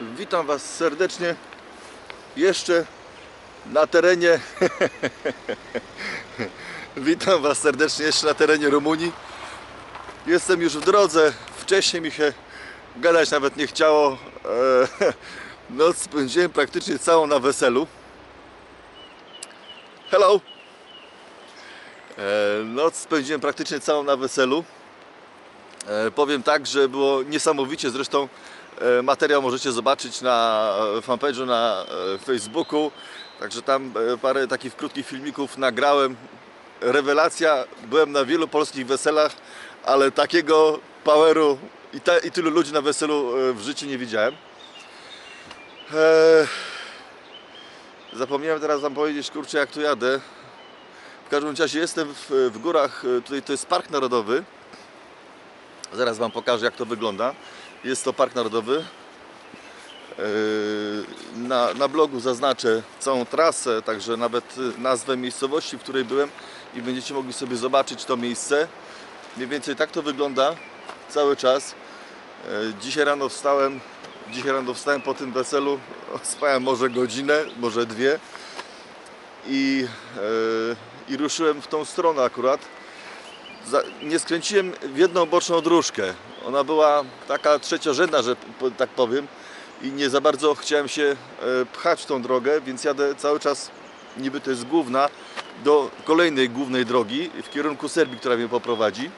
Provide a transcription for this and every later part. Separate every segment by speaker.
Speaker 1: Witam Was serdecznie jeszcze na terenie. Witam Was serdecznie jeszcze na terenie Rumunii. Jestem już w drodze. Wcześniej mi się gadać nawet nie chciało. E, Noc spędziłem praktycznie całą na weselu. Hello. E, Noc spędziłem praktycznie całą na weselu. E, Powiem tak, że było niesamowicie, zresztą materiał możecie zobaczyć na e, fanpage'u na e, Facebooku, także tam e, parę takich krótkich filmików nagrałem. Rewelacja, byłem na wielu polskich weselach, ale takiego poweru i, i tylu ludzi na weselu e, w życiu nie widziałem. E, Zapomniałem teraz wam powiedzieć, kurczę, jak tu jadę. W każdym razie jestem w, w górach, e, tutaj to jest Park Narodowy. Zaraz Wam pokażę jak to wygląda. Jest to Park Narodowy. Yy, Na, na blogu zaznaczę całą trasę, także nawet y, nazwę miejscowości, w której byłem i będziecie mogli sobie zobaczyć to miejsce. Mniej więcej tak to wygląda cały czas. Yy, Dzisiaj rano wstałem, dzisiaj rano wstałem po tym weselu, spałem może godzinę, może dwie i, yy, i ruszyłem w tą stronę akurat nie skręciłem w jedną boczną dróżkę. Ona była taka trzeciorzędna, że tak powiem i nie za bardzo chciałem się e, pchać w tą drogę, więc jadę cały czas, niby to jest główna, do kolejnej głównej drogi w kierunku Serbii, która mnie poprowadzi.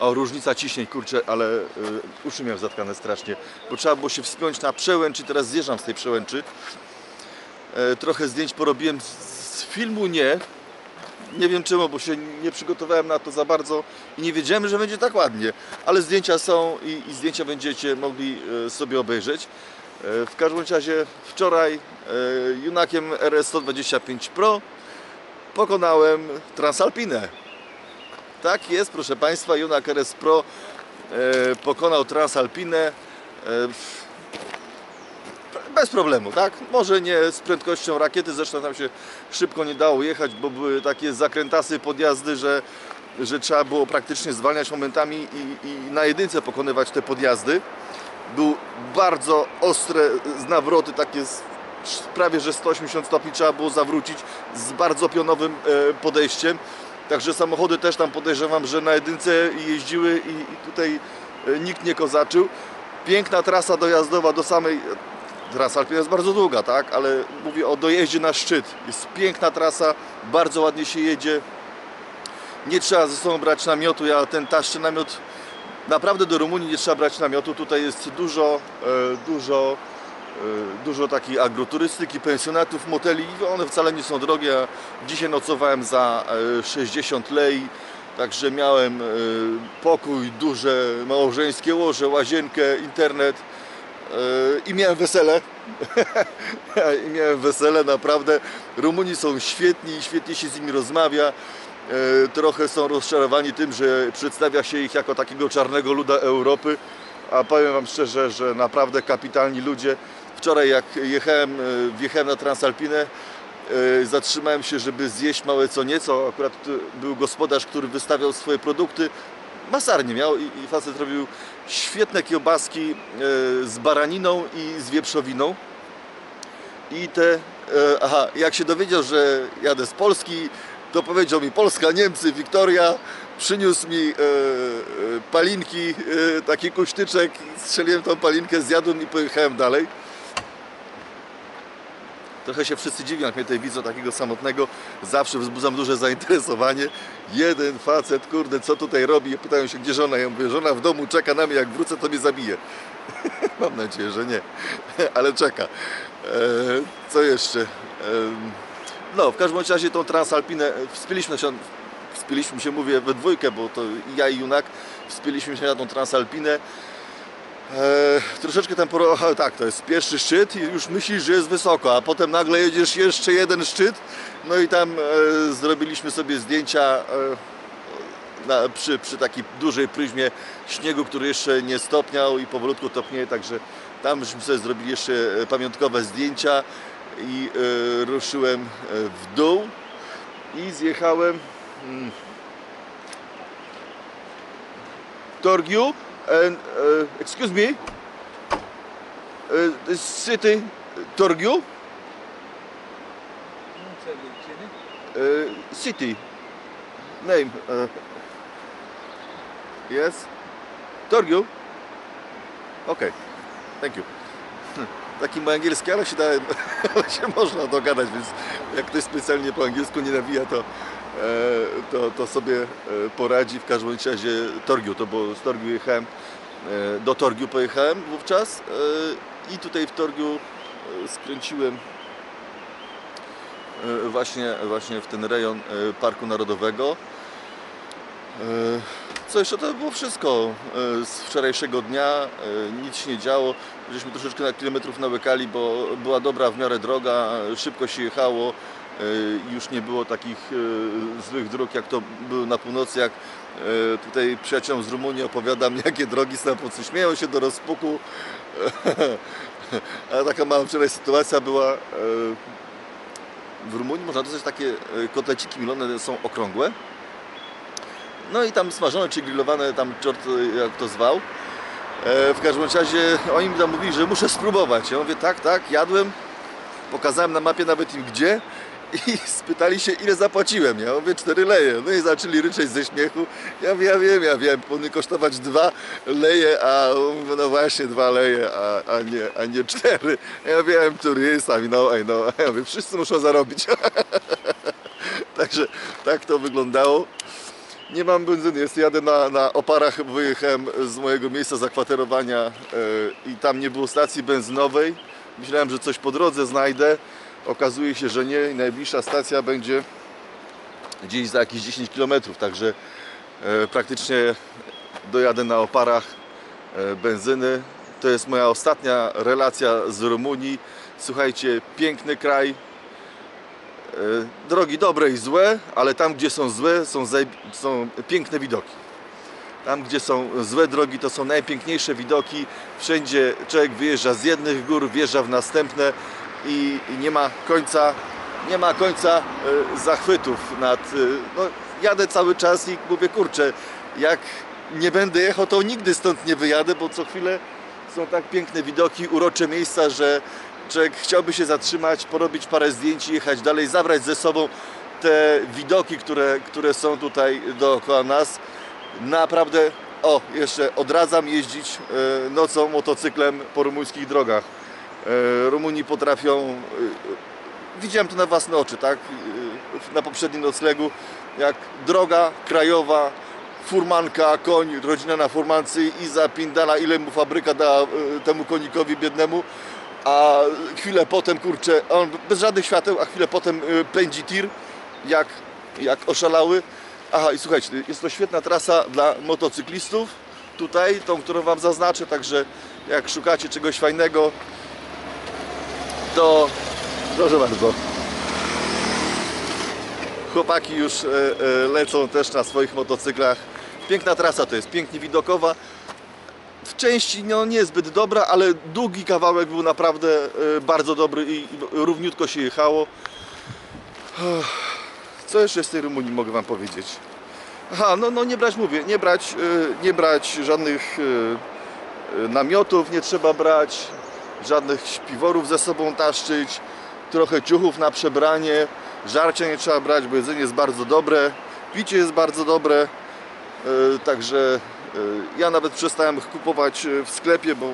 Speaker 1: O, różnica ciśnień, kurczę, ale y, uszy miałem zatkane strasznie, bo trzeba było się wspiąć na przełęcz i teraz zjeżdżam z tej przełęczy. E, trochę zdjęć porobiłem z, z filmu, nie, nie wiem czemu, bo się nie przygotowałem na to za bardzo i nie wiedziałem, że będzie tak ładnie. Ale zdjęcia są i, i zdjęcia będziecie mogli e, sobie obejrzeć. E, W każdym razie wczoraj e, Junakiem RS125 Pro pokonałem Transalpinę. Tak jest, proszę Państwa, Junak RS Pro pokonał Transalpinę. Bez problemu, tak? Może nie z prędkością rakiety, zresztą tam się szybko nie dało jechać, bo były takie zakrętasy, podjazdy, że, że trzeba było praktycznie zwalniać momentami i, i na jedynce pokonywać te podjazdy. Był bardzo ostre nawroty, takie prawie że 180 stopni trzeba było zawrócić z bardzo pionowym e, podejściem. Także samochody też tam podejrzewam, że na jedynce jeździły i, i tutaj e, nikt nie kozaczył. Piękna trasa dojazdowa do samej Trasa alpina jest bardzo długa, tak? Ale mówię o dojeździe na szczyt. Jest piękna trasa, bardzo ładnie się jedzie. Nie trzeba ze sobą brać namiotu. Ja ten taszczy namiot naprawdę do Rumunii nie trzeba brać namiotu. Tutaj jest dużo, e, dużo, e, dużo takiej agroturystyki, pensjonatów, moteli. One wcale nie są drogie. Dzisiaj nocowałem za e, 60 lei. Także miałem e, pokój, duże małżeńskie łoże, łazienkę, internet. Yy, i miałem wesele. I miałem wesele, naprawdę. Rumuni są świetni, świetnie się z nimi rozmawia. Yy, Trochę są rozczarowani tym, że przedstawia się ich jako takiego czarnego luda Europy. A powiem Wam szczerze, że naprawdę kapitalni ludzie. Wczoraj jak jechałem, yy, wjechałem na Transalpinę, zatrzymałem się, żeby zjeść małe co nieco. Akurat był gospodarz, który wystawiał swoje produkty masarnie miał i, i facet robił świetne kiełbaski e, z baraniną i z wieprzowiną. I te, e, aha, jak się dowiedział, że jadę z Polski, to powiedział mi Polska, Niemcy, Wiktoria, przyniósł mi e, e, palinki, e, taki kuśtyczek, strzeliłem tą palinkę, zjadłem i pojechałem dalej. Trochę się wszyscy dziwią, jak mnie tutaj widzą takiego samotnego. Zawsze wzbudzam duże zainteresowanie. Jeden facet, kurde, co tutaj robi? Pytają się, gdzie żona? Ja mówię, żona w domu czeka na mnie, jak wrócę, to mnie zabije. Mam nadzieję, że nie, ale czeka. E, co jeszcze? E, no, w każdym razie tą transalpinę wspięliśmy się, wspięliśmy się, mówię, we dwójkę, bo to ja i Junak wspięliśmy się na tą transalpinę. E, troszeczkę tam. Aha, tak, to jest pierwszy szczyt i już myślisz, że jest wysoko, a potem nagle jedziesz jeszcze jeden szczyt, no i tam e, zrobiliśmy sobie zdjęcia e, na, przy, przy takiej dużej pryzmie śniegu, który jeszcze nie stopniał i powolutku topnieje, także tam żeśmy sobie zrobili jeszcze e, pamiątkowe zdjęcia i e, ruszyłem w dół i zjechałem mm, Torgiu and uh, excuse me Uh, city?
Speaker 2: Non c'è vicini.
Speaker 1: Uh, city. Name. Uh, yes? Torgiu? Okej. Thank you. Taki mój angielski, ale się, dałem, ale się można dogadać, więc jak ktoś specjalnie po angielsku nie nawija, to, to, to sobie e, poradzi. W każdym razie Torgiu, to było z Torgiu jechałem, e, do Torgiu pojechałem wówczas e, i tutaj w Torgiu e, skręciłem e, właśnie, właśnie w ten rejon e, Parku Narodowego. E, Co jeszcze to było wszystko e, z wczorajszego dnia, e, nic się nie działo. Żeśmy troszeczkę na kilometrów nawykali, bo była dobra w miarę droga, szybko się jechało. E, Już nie było takich e, złych dróg jak to były na północy, jak e, tutaj przyjaciołom z Rumunii opowiadam, jakie drogi są, po co śmieją się do rozpuku. A taka mała wczoraj sytuacja była w Rumunii można dostać takie kotleciki milone, są okrągłe. No i tam smażone czy grillowane, tam czort jak to zwał. W każdym razie oni mi tam mówili, że muszę spróbować. Ja mówię tak, tak, jadłem. Pokazałem na mapie nawet im gdzie i spytali się ile zapłaciłem. Ja mówię cztery leje. No i zaczęli ryczeć ze śmiechu. Ja ja wiem, ja wiem, powinny kosztować dwa leje, a no właśnie dwa leje, a, a, nie, a nie cztery. Ja wiem, turysta, I know, I know. Ja mówię, wszyscy muszą zarobić. Także tak to wyglądało. Nie mam benzyny, jest jadę na, na oparach, wyjechałem z mojego miejsca zakwaterowania e, i tam nie było stacji benzynowej. Myślałem, że coś po drodze znajdę. Okazuje się, że nie i najbliższa stacja będzie gdzieś za jakieś 10 km, także e, praktycznie dojadę na oparach e, benzyny. To jest moja ostatnia relacja z Rumunii. Słuchajcie, piękny kraj, E, drogi dobre i złe, ale tam gdzie są złe są, są piękne widoki. Tam gdzie są złe drogi to są najpiękniejsze widoki. Wszędzie człowiek wyjeżdża z jednych gór, wjeżdża w następne i, i nie ma końca, nie ma końca e, zachwytów nad. e, No, jadę cały czas i mówię kurczę, jak nie będę jechał, to nigdy stąd nie wyjadę, bo co chwilę są tak piękne widoki, urocze miejsca, że człowiek chciałby się zatrzymać, porobić parę zdjęć i jechać dalej, zabrać ze sobą te widoki, które, które są tutaj dookoła nas. Naprawdę, o, jeszcze odradzam jeździć e, nocą motocyklem po rumuńskich drogach. E, Rumuni potrafią, e, widziałem to na własne oczy, tak, e, na poprzednim noclegu, jak droga krajowa, furmanka, koń, rodzina na furmance i zapindala, ile mu fabryka da e, temu konikowi biednemu, a chwilę potem, kurczę, on bez żadnych świateł, a chwilę potem e, pędzi tir, jak, jak oszalały. Aha, i słuchajcie, jest to świetna trasa dla motocyklistów, tutaj, tą, którą Wam zaznaczę, także jak szukacie czegoś fajnego, to proszę bardzo. Chłopaki już e, e, lecą też na swoich motocyklach. Piękna trasa to jest, pięknie widokowa. W części no, niezbyt dobra, ale długi kawałek był naprawdę e, bardzo dobry i, równiutko się jechało. Co jeszcze z tej Rumunii mogę Wam powiedzieć? Aha, no, no nie brać, mówię, nie brać, nie brać żadnych namiotów, nie trzeba brać, żadnych śpiworów ze sobą taszczyć, trochę ciuchów na przebranie, żarcia nie trzeba brać, bo jedzenie jest bardzo dobre, picie jest bardzo dobre, e, także e, ja nawet przestałem kupować e, w sklepie, bo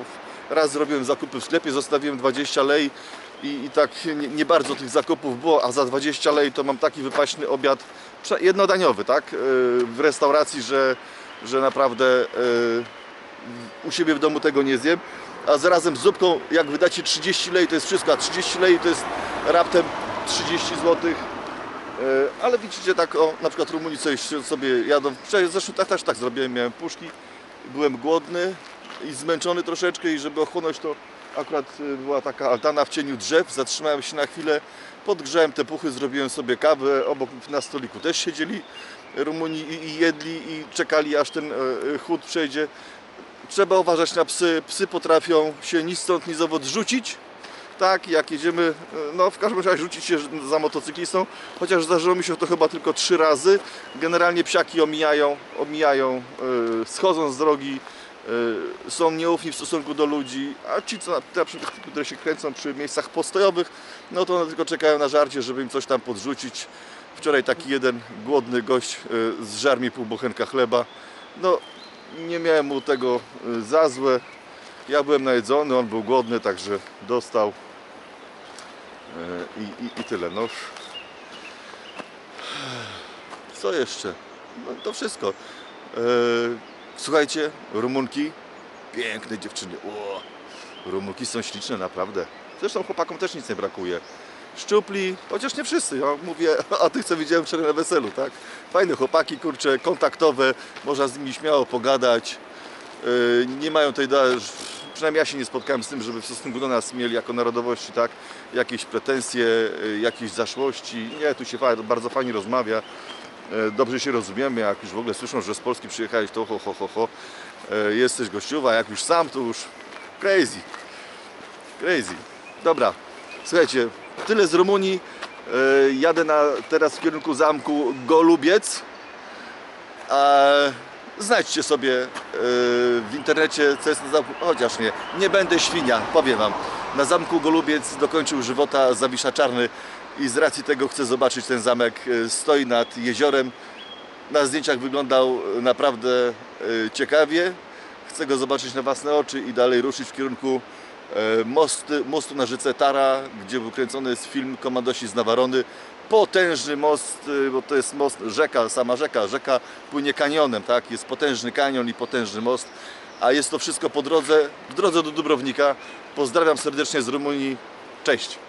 Speaker 1: raz zrobiłem zakupy w sklepie, zostawiłem 20 lei i, i tak nie, nie bardzo tych zakupów było, a za 20 lei to mam taki wypaśny obiad jednodaniowy, tak, w restauracji, że, że naprawdę u siebie w domu tego nie zjem, a zarazem z zupką, jak wydacie 30 lei, to jest wszystko, a 30 lei to jest raptem 30 zł. Ale widzicie, tak o, na przykład Rumunii coś sobie jadą, zresztą tak, też tak zrobiłem, miałem puszki, byłem głodny i zmęczony troszeczkę i żeby ochłonąć to akurat y, była taka altana w cieniu drzew, zatrzymałem się na chwilę, podgrzałem te puchy, zrobiłem sobie kawę, obok na stoliku też siedzieli Rumuni i, i jedli i czekali aż ten e, e, chłód przejdzie. Trzeba uważać na psy, psy potrafią się ni stąd ni zowąd rzucić, tak, jak jedziemy, e, no w każdym razie rzucić się za motocyklistą, chociaż zdarzyło mi się to chyba tylko trzy razy. Generalnie psiaki omijają, omijają, e, schodzą z drogi y, są nieufni w stosunku do ludzi, a ci, co przykład, które się kręcą przy miejscach postojowych, no to one tylko czekają na żarcie, żeby im coś tam podrzucić. Wczoraj taki jeden głodny gość y, zżarł mi pół bochenka chleba. No, nie miałem mu tego y, za złe. Ja byłem najedzony, on był głodny, także dostał. Y, I, i, i tyle. No. Co jeszcze? No to wszystko. E, słuchajcie, Rumunki, piękne dziewczyny. O, Rumunki są śliczne, naprawdę. Zresztą chłopakom też nic nie brakuje. Szczupli, chociaż nie wszyscy. Ja mówię o tych, co widziałem wczoraj na weselu, tak? Fajne chłopaki, kurcze, kontaktowe, można z nimi śmiało pogadać. E, nie mają tej, przynajmniej ja się nie spotkałem z tym, żeby w stosunku do nas mieli jako narodowości, tak? Jakieś pretensje, e, jakieś zaszłości. Nie, tu się fa- bardzo fajnie rozmawia. E, dobrze się rozumiemy, jak już w ogóle słyszą, że z Polski przyjechałeś, to ho, ho, ho, ho. E, Jesteś gościuwa, jak już sam, to już crazy. Crazy. Dobra, słuchajcie, tyle z Rumunii. E, Jadę na, teraz w kierunku zamku Golubiec. A znajdźcie sobie e, w internecie, co jest na zamku, chociaż nie, nie będę świnia, powiem Wam. Na zamku Golubiec dokończył żywota Zawisza Czarny i z racji tego chcę zobaczyć ten zamek. E, Stoi nad jeziorem. Na zdjęciach wyglądał e, naprawdę e, ciekawie. Chcę go zobaczyć na własne oczy i dalej ruszyć w kierunku e, mosty, mostu na rzece Tara, gdzie był kręcony jest film Komandosi z Nawarony. Potężny most, e, bo to jest most, rzeka, sama rzeka. Rzeka płynie kanionem, tak? Jest potężny kanion i potężny most. A jest to wszystko po drodze, w drodze do Dubrownika. Pozdrawiam serdecznie z Rumunii. Cześć!